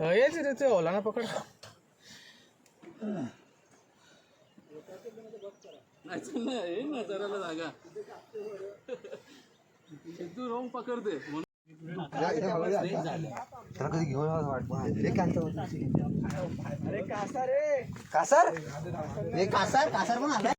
येच रे ते ओला ना पकड. नाही ना जराला जागा रोंग पकडते म्हणून त्याला कधी घेऊन यावं वाटतं? कांचा अरे कासार रे. कासार? हे कासार? कासार पण आलाय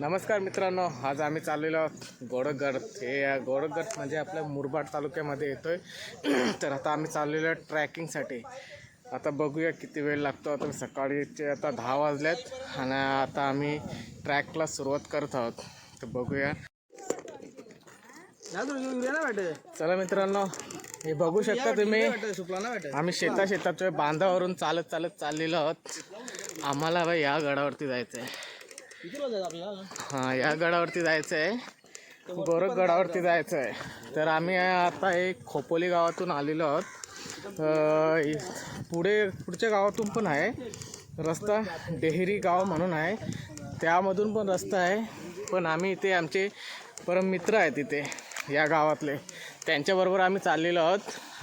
नमस्कार मित्रांनो आज आम्ही चाललेलो आहोत गोडगड. हे गोडगड म्हणजे आपल्या मुरबाड तालुक्यामध्ये येतोय. तर आता आम्ही चाललेलो आहे ट्रॅकिंगसाठी. आता बघूया किती वेळ लागतो. आता सकाळीचे आता दहा वाजल्यात आणि आता आम्ही ट्रॅकला सुरुवात करत आहोत. तर बघूया. चला मित्रांनो हे बघू शकता तुम्ही. आम्ही शेता शेताच्या बांधावरून चालत चालत चाललेलो आहोत. आम्हाला या गडावरती जायचं आहे हां? या गडावरती जायचं आहे गोरख गडावरती जायचं आहे तर आम्ही आता एक खोपोली गावातून आलेलो आहोत. पुढे पुढच्या गावातून पण आहे. रस्ता डेहरी गाव म्हणून आहे. त्यामधून पण रस्ता आहे. पण आम्ही इथे आमचे परम मित्र आहेत इथे या गावातले. त्यांच्याबरोबर आम्ही चाललेलो आहोत.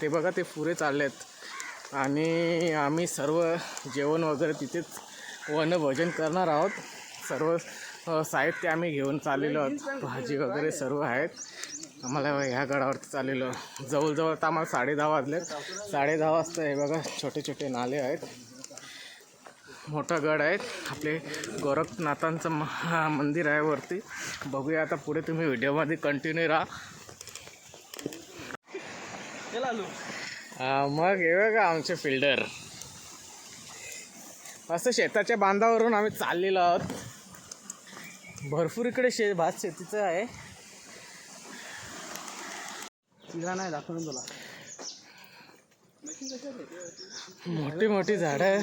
ते बघा ते पुरे चालले आहेत आणि आम्ही सर्व जेवण वगैरे तिथेच वनभोजन करणार आहोत. सर्व साहित्य आम्ही घेऊन चाललेलो आहोत. भाजी वगैरे सर्व आहेत. आम्हाला ह्या गडावरती चाललेलो जवळजवळ आता आम्हाला साडे दहा वाजले साडे दहा वाजता हे बघा छोटे छोटे नाले आहेत. मोठा गड आहे. आपले गोरखनाथांचं म- मंदिर आहे वरती. बघूया आता पुढे तुम्ही व्हिडिओमध्ये कंटिन्यू राहा. मग हे बघा आमचे फिल्डर. असं शेताच्या बांधावरून आम्ही चाललेलो आहोत. भरपूर इकडे शे भात शेतीचं आहे. तिला नाही दाखवून तुला. मोठी मोठी झाडं.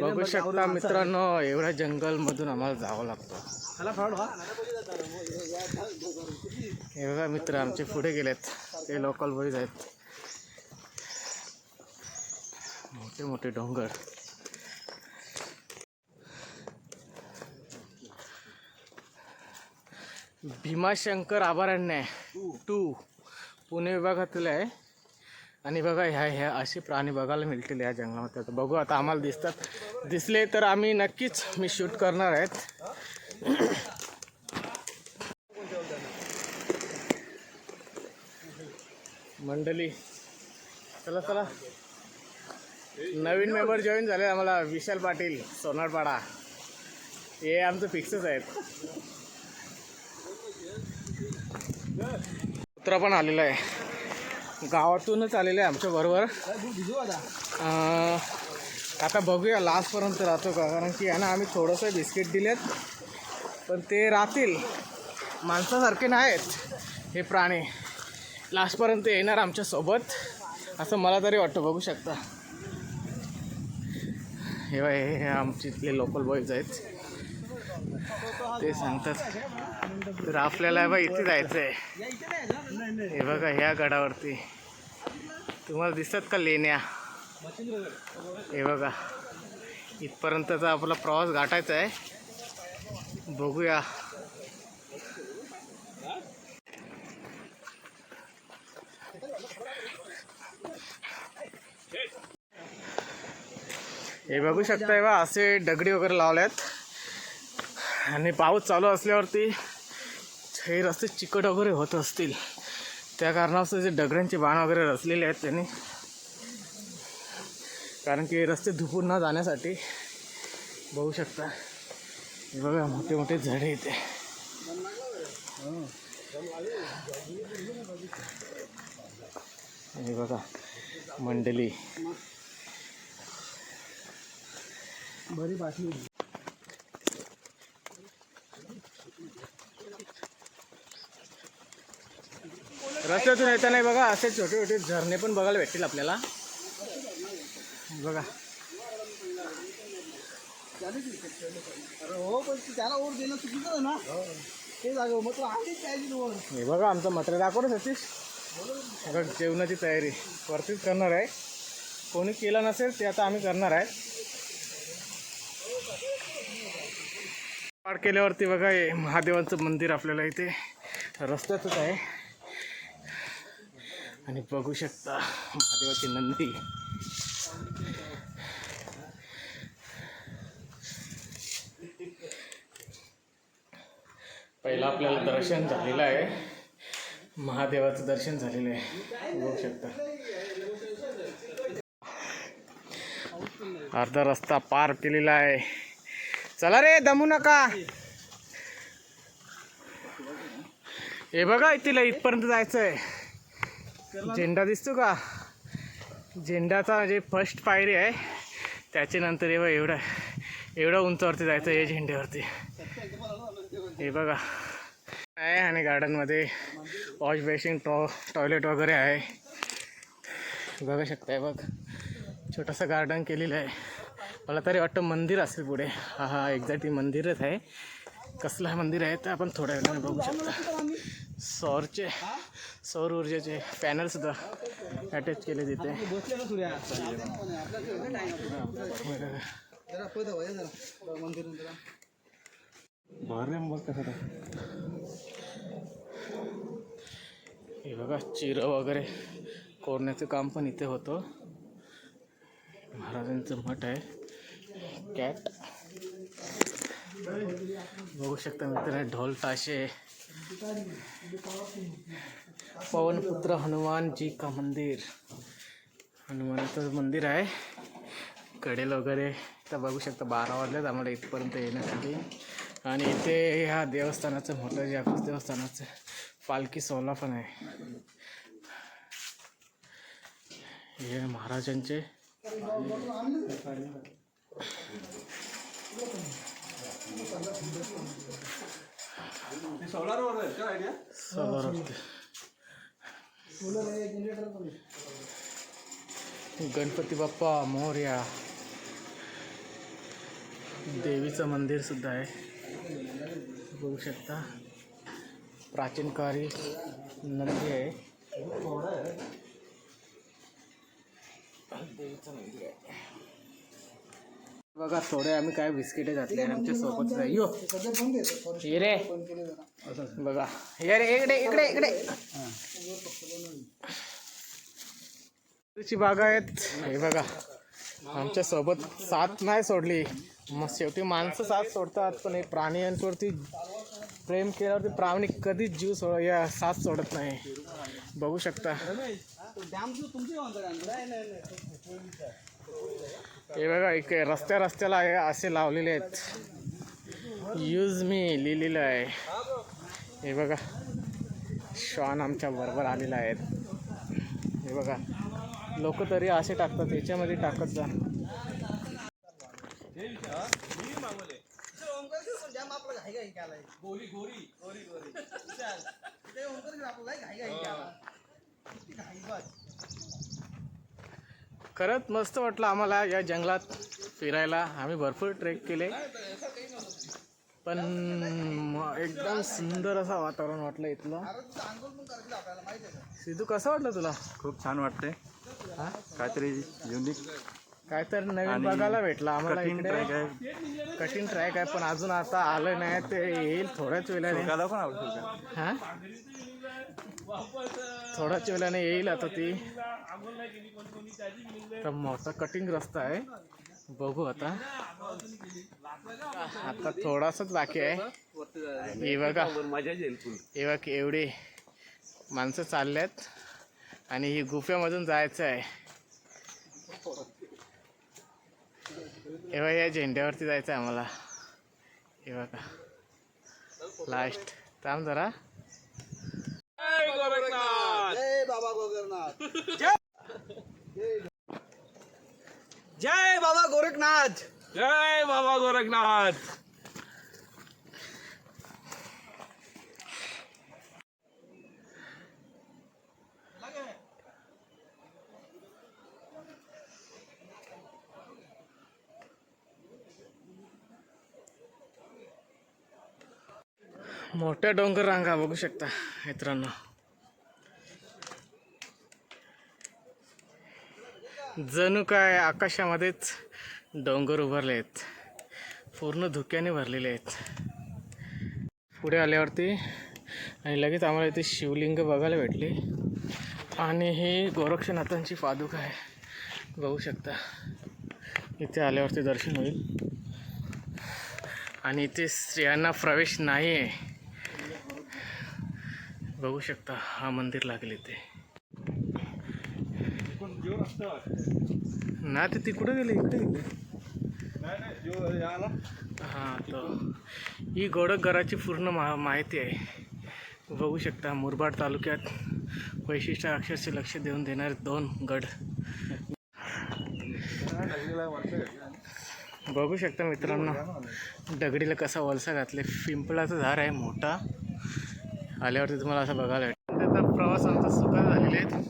बघू शकता मित्रांनो एवढ्या जंगलमधून आम्हाला जावं लागतं. हे. बघा मित्र आमचे पुढे गेलेत. ते लोकल बॉईज आहेत. मोठे मोठे डोंगर. भीमाशंकर अभयारण्य टू पुणे विभागातील आहे. आणि बघा ह्या ह्या असे प्राणी बघायला मिळतील या जंगलामध्ये. आता बघू आता आम्हाला दिसतात. दिसले तर आम्ही नक्कीच मी शूट करणार आहेत. मंडळी चला चला. नवीन मेंबर जॉईन झाले आम्हाला विशाल पाटील सोनारपाडा. हे आमचं फिक्सच आहेत. कुत्रा पण आलेला आहे. गावातूनच आलेलं आहे आमच्या बरोबर आता बघूया लास्टपर्यंत राहतो का? कारण की यांना आम्ही थोडंसं बिस्किट दिलेत. पण ते राहतील. माणसासारखे नाहीत हे प्राणी. लास्टपर्यंत येणार आमच्यासोबत असं मला तरी वाटतं बघू शकता. हे बाय हे हे आमचे इथले लोकल बॉईज आहेत. ते सांगतात तर आपल्याला बा इथे जायचं आहे हे बघा ह्या गडावरती. तुम्हाला दिसतात का लेण्या? हे बघा इथपर्यंतचा आपला प्रवास गाठायचा आहे. बघूया. हे बघू शकताय बा असे दगडी वगैरे लावल्यात आणि पाऊस चालू असल्यावरती हे रस्ते चिकट वगैरे होत असतील. त्या कारणास्तव जे डगऱ्यांचे बाण वगैरे रचलेले आहेत त्यांनी. कारण की रस्ते धुपून न जाण्यासाठी बघू शकता. हे बघा मोठे मोठे झाडे इथे. हे बघा मंडली. बरी बाटली रस्त्यातून येताना बघा असे छोटे छोटे झरणे पण बघायला भेटतील आपल्याला. बघा. हो पण त्याला ओढ देणं चुकीचं आहे ना ते जागे मग आधीच ओढ हे बघा आमचं मत्र दाखव सतीश. बघा जेवणाची तयारी वरतीच करणार आहे. कोणी केलं नसेल ते आता आम्ही करणार आहे. पाठ केल्यावरती बघा हे महादेवांचं मंदिर आपल्याला इथे रस्त्यातच आहे. आणि बघू शकता महादेवाची नंदी. पहिलं आपल्याला दर्शन झालेलं आहे. महादेवाचं दर्शन झालेलं आहे. बघू शकता. अर्धा रस्ता पार केलेला आहे. चला रे दमू नका. हे बघा तिला इथपर्यंत जायचं आहे झेंडा दिसतो का? झेंडाचा जे फर्स्ट पायरी आहे त्याच्यानंतर हे बघा एवढं एवढं उंचावरती जायचं आहे झेंड्यावरती. हे बघा. आहे आणि गार्डनमध्ये वॉश बेसिन टॉ टॉयलेट वगैरे आहे. बघू शकताय बघ. छोटंसं गार्डन केलेलं आहे. मला तरी वाटतं मंदिर असेल पुढे. हा हा एक्झॅक्टली मंदिरच आहे. कसलं मंदिर आहे तर आपण थोड्या वेळाने बघू शकता. सौरचे सौर ऊर्जेचे पॅनलसुद्धा अटॅच केले तिथे. हे बघा चिरं वगैरे कोरण्याचं काम पण इथे होतं. महाराजांचं मठ आहे. कॅट बघू शकता मित्र ढोल ताशे. पवनपुत्र हनुमानजी का मंदिर। हनुमानाचं मंदिर आहे। कडेल वगैरे तर बघू शकता बारा वाजल्यात आम्हाला इथपर्यंत येण्यासाठी आणि इथे ह्या देवस्थानाचं मोठं जे आपलं देवस्थानाचं पालखी सोहळा पण आहे. हे महाराजांचे. सोलर असते गणपती बाप्पा मोर्या. देवीचं मंदिर सुद्धा आहे. बघू शकता. प्राचीन काळी नदी आहे. देवीचं मंदिर आहे. बघा थोडे आम्ही काय बिस्किटे घातले आणि आमच्यासोबत यो रे फोन केले जरा बघा ये रे इकडे इकडे इकडे ची बागा आहेत हे बघा आमच्यासोबत साथ नाही सोडली मग शेवटी माणसं साथ सोडतात पण हे प्राण्यांवरती प्रेम केल्यावरती प्राणी कधीच जीव सोड या साथ सोडत नाही बघू शकता हे बघा एक रस्त्या रस्त्याला असे लावलेले आहेत. यूज मी लिहिलेलं आहे. हे बघा श्वान आमच्या बरोबर आलेला आहेत हे बघा लोक तरी असे टाकतात याच्यामध्ये टाकत जा. घाई घाई केलाय गोरी गोरी गोरी गोरी चल ते ओंकार आपला घाई घाई केला घाई बस खरंच मस्त वाटलं आम्हाला या जंगलात फिरायला. आम्ही भरपूर ट्रेक केले. पण एकदम सुंदर असं वातावरण वाटलं इथलं. सिद्धू कसं वाटलं तुला? खूप छान वाटते काहीतरी युनिक काय तर नवीन बघायला भेटलं आम्हाला कठीण इकडे. ट्रॅक आहे. कठीण ट्रॅक आहे पण अजून आता आलं नाही ते येईल थोड्याच का हा? थोड्याच वेळाने येईल आता ती. तर मोठा कटिंग रस्ता आहे. बघू आता. आता थोडासाच बाकी आहे. हे बघा. हे बघ एवढी माणसं चालल्यात. आणि ही गुफ्यामधून जायचं आहे. एवढ या झेंड्यावरती जायचं आहे आम्हाला. हे बघा. लास्ट थांब जरा. जय बाबा गोरखनाथ। जय। बाबा गोरखनाथ। जय बाबा गोरखनाथ। मोठ्या डोंगर रांगा बघू शकता मित्रांनो. जणू काय आकाशामध्येच डोंगर उभारले आहेत. पूर्ण धुक्याने भरलेले आहेत. पुढे आल्यावरती आणि लगेच आम्हाला इथे शिवलिंग बघायला भेटले. आणि ही गोरक्षनाथांची पादुका आहे. बघू शकता. इथे आल्यावरती दर्शन होईल. आणि इथे स्त्रियांना प्रवेश नाही आहे बघू शकता हा मंदिर लागले ते ना ते ती कुठं गेले इकडे गेले. हां तर ही गोडकगराची पूर्ण मा माहिती आहे. बघू शकता मुरबाड तालुक्यात वैशिष्ट्य अक्षरचे लक्ष देऊन देणारे दोन गड. बघू शकता मित्रांनो दगडीला कसा वलसा घातले पिंपळाचं झाड आहे मोठा. आल्यावरती तुम्हाला असं बघायला त्याचा प्रवास आमचा सुखात झालेला आहे.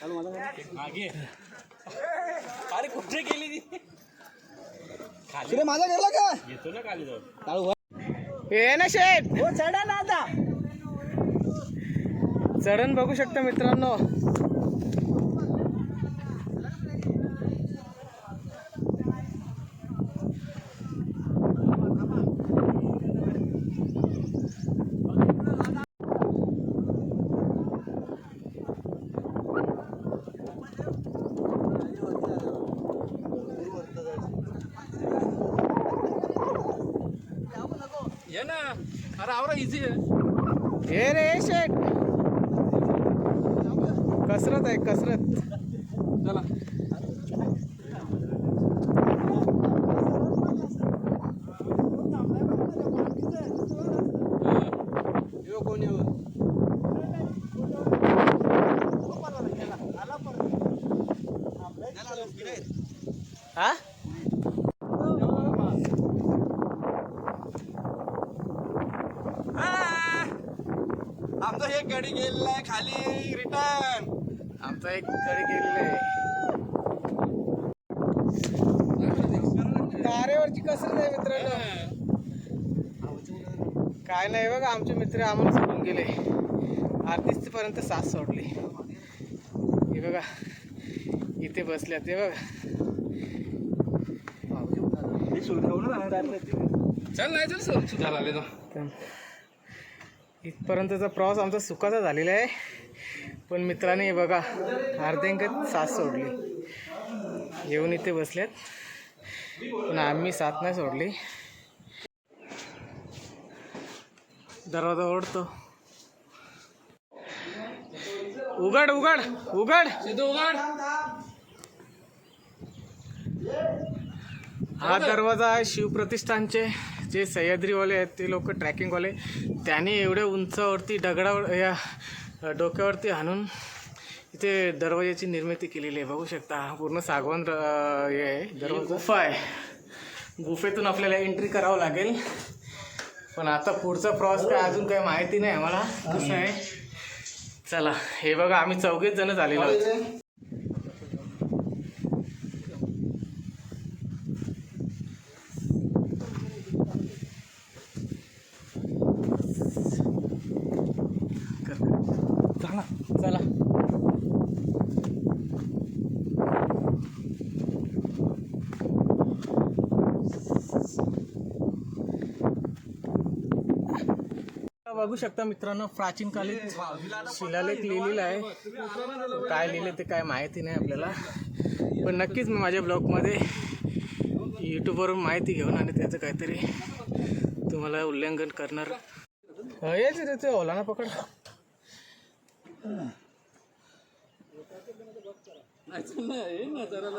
साथीदार इथे इथे सर रे माझा गेला का? ये ना शेट हो चढा ना आता. चढण बघू शकता मित्रांनो ये ना अरे आवरा इझी आहे. हे रे शेट. कसरत आहे कसरत. चला. हा आमचा एक गाडी गेलेला आहे खाली रिटर्न आमचा एक कडे गेलेला आहे. तारेवरची कसरत आहे मित्रांनो. काय नाही बघा आमचे मित्र आम्हाला सोडून गेले. आरतीस पर्यंत साथ सोडली. हे बघा इथे बसल्या ते बघा. चल नाही चल सर सुधार आले ना. तर इथपर्यंतचा प्रवास आमचा सुखाचा झालेला आहे. पण मित्राने हे बघा अर्ध्यांकच साथ सोडली. येऊन इथे बसल्यात पण आम्ही साथ नाही सोडली. दरवाजा ओढतो. उघड उघड उघड. उघड. हा दरवाजा आहे शिवप्रतिष्ठानचे. जे सह्याद्रीवाले आहेत ते लोक ट्रॅकिंगवाले त्यांनी एवढ्या उंचावरती दगडावर या डोक्यावरती हाणून इथे दरवाजाची निर्मिती केलेली आहे. बघू शकता हा पूर्ण सागवान र- हे आहे दरवाजा. गुफा आहे. गुफेतून आपल्याला एंट्री करावं लागेल. पण आता पुढचा प्रवास काय अजून काही माहिती नाही आम्हाला. कसं आहे? चला हे बघा आम्ही चौघेच जण झालेलो बघू शकता मित्रांनो प्राचीन कालीन शिलालेख लिहिलेला आहे. काय लिहिले ते काय माहिती नाही आपल्याला. पण नक्कीच मी माझ्या ब्लॉगमध्ये यूट्यूबवरून माहिती घेऊन आणि त्याचं काहीतरी तुम्हाला उल्लंघन करणार. अं, येच रे ते ओला ना पकड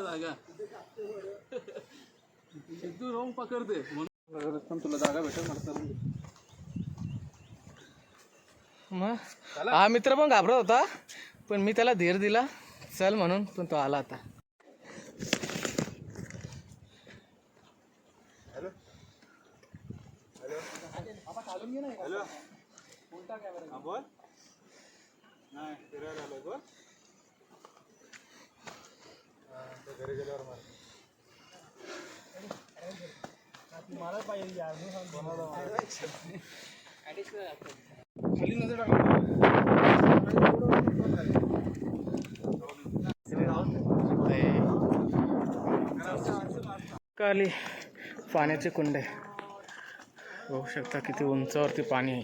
जागा. पकडते म्हणून तुला जागा भेटेल दे. मग? हा मित्र पण घाबरत होता पण मी त्याला धीर दिला. चल म्हणून पण तो आला आता. खाली पाण्याचे कुंड. आहे बघू शकता किती उंचावरती पाणी आहे.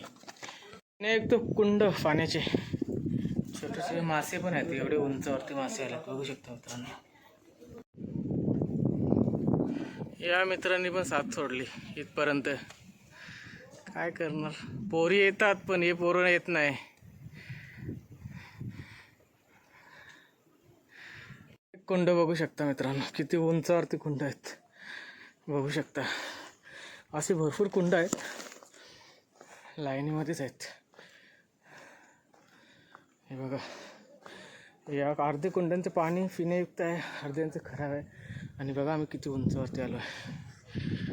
आणि एक तो कुंड पाण्याचे. छोटे छोटे मासे पण आहेत एवढे उंचावरती मासे आले बघू शकता मित्रांनो. या मित्रांनी पण साथ सोडली इथपर्यंत. काय करणार? पोरी येतात पण हे पोरं येत नाही. कुंड बघू शकता मित्रांनो. किती उंचावरती कुंड आहेत. बघू शकता. असे भरपूर कुंड आहेत. लाईनीमध्येच आहेत. हे बघा. या अर्धे कुंडांचं पाणी पिण्यायुक्त आहे. अर्ध्यांचं खराब आहे. आणि बघा आम्ही किती उंचावरती आलो आहे.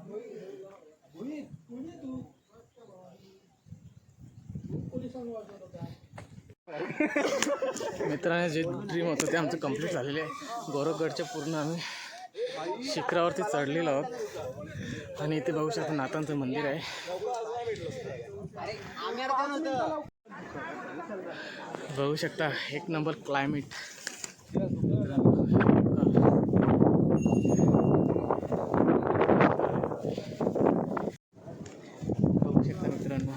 मित्राने जे ड्रीम होतं ते आमचं कंप्लीट झालेलं आहे. गोरखगडच्या पूर्ण आम्ही शिखरावरती चढलेलो आहोत. आणि इथे बघू शकता नाथांचं मंदिर आहे. बघू शकता एक नंबर क्लायमेट बघू शकता मित्रांनो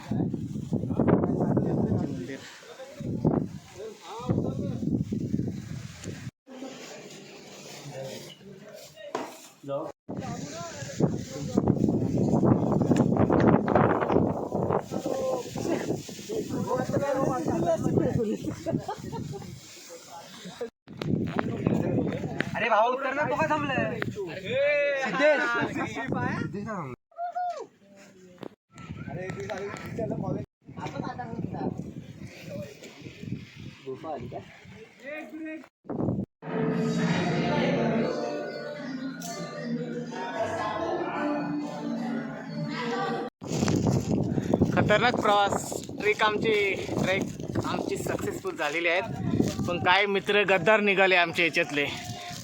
नाथांचं मंदिर अरे भाऊ उतर ना तो का थांबलं सिद्धेश खतरनाक प्रवास ट्रेक आमची ट्रेक आमची सक्सेसफुल झालेली आहेत. पण काय मित्र गद्दार निघाले आमच्या याच्यातले.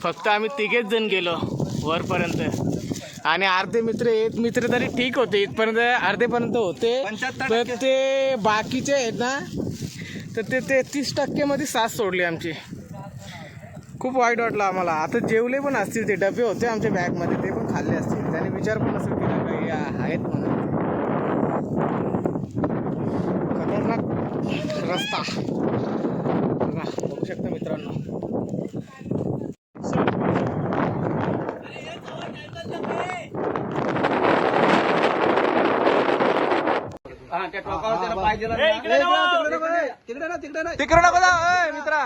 फक्त आम्ही तिघेच जण गेलो वरपर्यंत. आणि अर्धे मित्र एक मित्र तरी ठीक होते इथपर्यंत अर्धेपर्यंत होते. तर ते बाकीचे आहेत ना तर ते तेहतीस टक्केमध्ये साथ सोडली आमची. खूप वाईट वाटलं आम्हाला. आता जेवले पण असतील ते डबे होते आमच्या बॅगमध्ये ते पण खाल्ले असतील. त्याने विचार पण असेल केला काही आहेत म्हणून. खतरनाक रस्ता. बघा बघू शकता मित्रांनो. तिकडे ना तिकडे ना तिकडे नको जा मित्रा.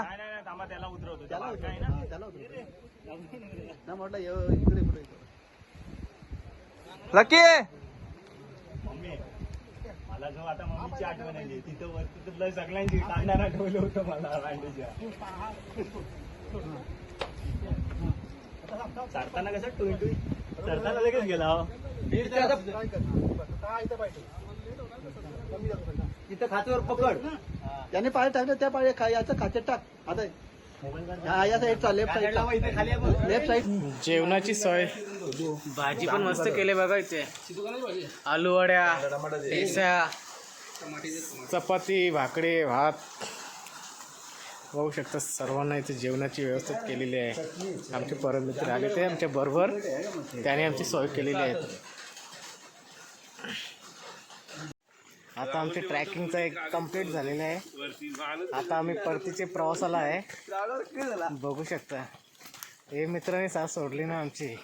ना म्हटलं ये- इकडे पुढे लकी! मला जो आता मम्मीची आठवण आली. तिथं वरती तुला सगळ्यांची कांदा ठेवलं होतं मला भांडीच्या चढताना कसं टुई टुई चढताना लगेच गेला हो. तिथं खात्यावर पकड. त्याने पाय टाकलं त्या पाय खा- याचं खात्यात टाक. आता हा. या साईडचा लेफ्ट बघ. Left side. जेवणाची सोय. भाजी पण मस्त केले बघा इथे. आलू वड्या ठेचा चपाती भाकरी भात. बघू शकता सर्वांना इथे जेवणाची व्यवस्था केलेली आहे. आमचे परमित्र आले ते आमच्या बरोबर. त्याने आमची सोय केलेली आहे. आता आमचे ट्रॅकिंगचा एक कंप्लीट झालेलं आहे. आता आम्ही परतीचे प्रवासाला आहे. बघू शकता. हे मित्राने साथ सोडली ना आमची.